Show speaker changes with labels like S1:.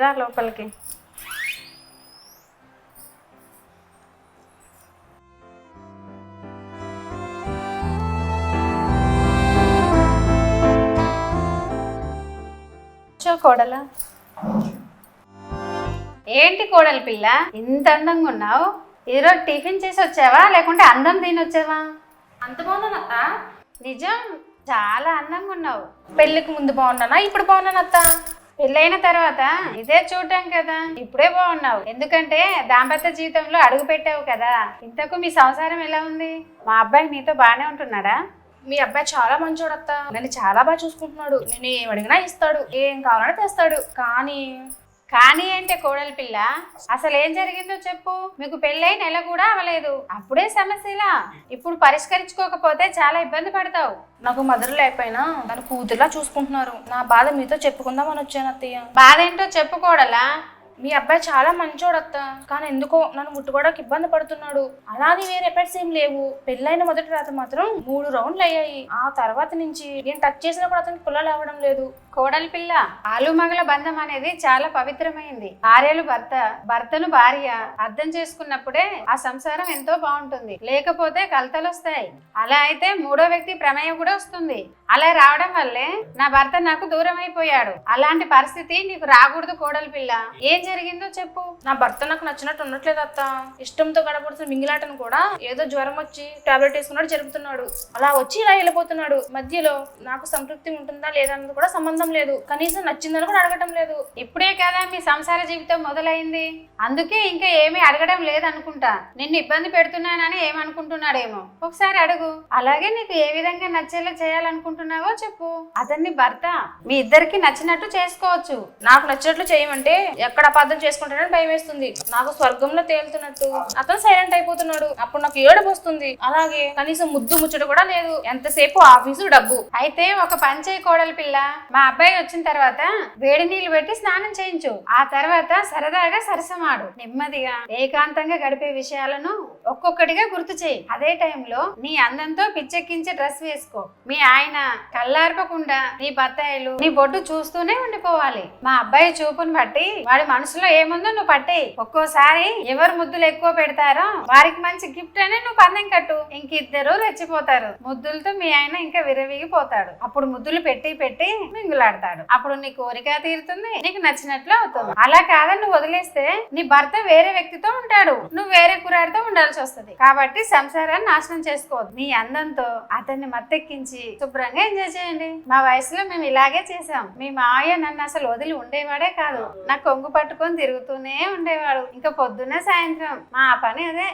S1: రా లోపలికి. కోడలా. ఏంటి కోడలి పిల్ల? ఇంత అందంగా ఉన్నావు? ఈరోజు టిఫిన్ చేసి వచ్చావా? లేకుంటే అందం తిని వచ్చావా?
S2: అంత బాగున్నాను అత్త.
S1: నిజం చాలా అందంగా ఉన్నావు.
S2: పెళ్ళికి ముందు బాగున్నానా? ఇప్పుడు బాగున్నాను అత్త
S1: పెళ్ళైన తర్వాత ఇదే చూడటం కదా. ఇప్పుడే బాగున్నావు. ఎందుకంటే దాంపత్య జీవితంలో అడుగు పెట్టావు కదా. ఇంతకు మీ సంసారం ఎలా ఉంది? మా అబ్బాయి నీతో బాగానే ఉంటున్నాడా?
S2: మీ అబ్బాయి చాలా మంచోడు అత్త. నన్ను చాలా బాగా చూసుకుంటున్నాడు. నేను ఏం అడిగినా ఇస్తాడు. ఏం కావాలన్నా తెస్తాడు. కానీ
S1: కానీ అంటే కోడలి పిల్ల అసలు ఏం జరిగిందో చెప్పు. మీకు పెళ్ళై నెల కూడా అవ్వలేదు. అప్పుడే సమస్యలా. ఇప్పుడు పరిష్కరించుకోకపోతే చాలా ఇబ్బంది పడతావు.
S2: నాకు మదర్ లేకపోయినా తన కూతురులా చూసుకుంటున్నారు. నా బాధ మీతో చెప్పుకుందామని వచ్చాను అత్తయ్య.
S1: బాధ ఏంటో చెప్పుకోడలా
S2: మీ అబ్బాయి చాలా మంచోడు అత్త. కానీ ఎందుకో నన్ను ముట్టుకోవడానికి ఇబ్బంది పడుతున్నాడు. అలానే వేరే ఎఫెక్ట్స్ ఏం లేవు. పెళ్ళైన మొదటి రాత్రి మాత్రం మూడు రౌండ్లు అయ్యాయి ఆ తర్వాత నుంచి నేను టచ్ చేసినా కూడా అతనికి పిల్లలు అవ్వడం లేదు.
S1: కోడలి పిల్ల ఆలు మగల బంధం అనేది చాలా పవిత్రమైంది. భార్యలు భర్త భర్తను భార్య అర్థం చేసుకున్నప్పుడే ఆ సంసారం ఎంతో బాగుంటుంది. లేకపోతే కలతలు వస్తాయి. అలా అయితే మూడో వ్యక్తి ప్రమేయం కూడా వస్తుంది. అలా రావడం వల్లే నా భర్త నాకు దూరం అయిపోయాడు. అలాంటి పరిస్థితి నీకు రాకూడదు కోడలి పిల్ల. ఏం జరిగిందో చెప్పు.
S2: నా భర్త నాకు నచ్చినట్టు ఉండట్లేదు అత్త. ఇష్టంతో గడపడుతున్న మింగిలాటను కూడా ఏదో జ్వరం వచ్చి టాబ్లెట్ వేసుకున్నాడు జరుపుతున్నాడు అలా వచ్చి ఇలా వెళ్ళిపోతున్నాడు. మధ్యలో నాకు సంతృప్తి ఉంటుందా లేదా అన్నది కూడా సంబంధం లేదు. కనీసం నచ్చిందని కూడా అడగటం లేదు.
S1: ఇప్పుడే కదా మీ సంసార జీవితం మొదలైంది. అందుకే ఇంకా ఏమీ అడగడం లేదనుకుంటా. నిన్ను ఇబ్బంది పెడుతున్నానని ఏమనుకుంటున్నాడేమో. ఒకసారి అడుగు. అలాగే నీకు ఏ విధంగా నచ్చేలా చేయాలనుకుంటున్నావో చెప్పు. అతన్ని భర్త మీ ఇద్దరికి నచ్చినట్టు చేసుకోవచ్చు.
S2: నాకు నచ్చినట్లు చేయమంటే ఎక్కడ అబద్ధం చేసుకుంటాడని భయం వేస్తుంది. నాకు స్వర్గంలో తేలుతున్నట్టు. అతను సైలెంట్ అయిపోతున్నాడు. అప్పుడు నాకు ఏడుపు వస్తుంది. అలాగే కనీసం ముద్దు ముచ్చట కూడా లేదు. ఎంతసేపు ఆఫీసు డబ్బు.
S1: అయితే ఒక పని చేయి కోడలి పిల్ల. మా అబ్బాయి వచ్చిన తర్వాత వేడి నీళ్ళు పెట్టి స్నానం చేయించు. ఆ తర్వాత సరదాగా సరసమాడు. నెమ్మదిగా ఏకాంతంగా గడిపే విషయాలను ఒక్కొక్కటిగా గుర్తు చేయి. అదే టైంలో నీ అందంతో పిచ్చెక్కించే డ్రెస్ వేసుకో. మీ ఆయన కళ్ళార్పకుండా నీ బత్తాయిలు నీ బొడ్డు చూస్తూనే ఉండిపోవాలి. మా అబ్బాయి చూపును బట్టి వాడి మనసులో ఏముందో నువ్వు పట్టేయి ఒక్కోసారి ఎవరు ముద్దులు ఎక్కువ పెడతారో వారికి మంచి గిఫ్ట్ అని నువ్వు పందెం కట్టు. ఇంకిద్దరు రెచ్చిపోతారు. ముద్దులతో మీ ఆయన ఇంకా విరవిగిపోతాడు. అప్పుడు ముద్దులు పెట్టి పెట్టి మింగులాడతాడు అప్పుడు నీ కోరిక తీరుతుంది నీకు నచ్చినట్లు అవుతుంది. అలా కాదని నువ్వు వదిలేస్తే నీ భర్త వేరే వ్యక్తితో ఉంటాడు. నువ్వు వేరే కురాడితో ఉండాల్సి వస్తుంది. కాబట్టి సంసారాన్ని నాశనం చేసుకోవద్దు. నీ అందంతో అతన్ని మత్తెక్కించి శుభ్రంగా ఎంజాయ్ చేయండి. మా వయసులో మేము ఇలాగే చేసాం మీ మావయ్య నన్ను అసలు వదిలి ఉండేవాడే కాదు. నా కొంగు పట్టుకొని తిరుగుతూనే ఉండేవాడు. ఇంకా పొద్దున్నే సాయంత్రం. మా పని అదే.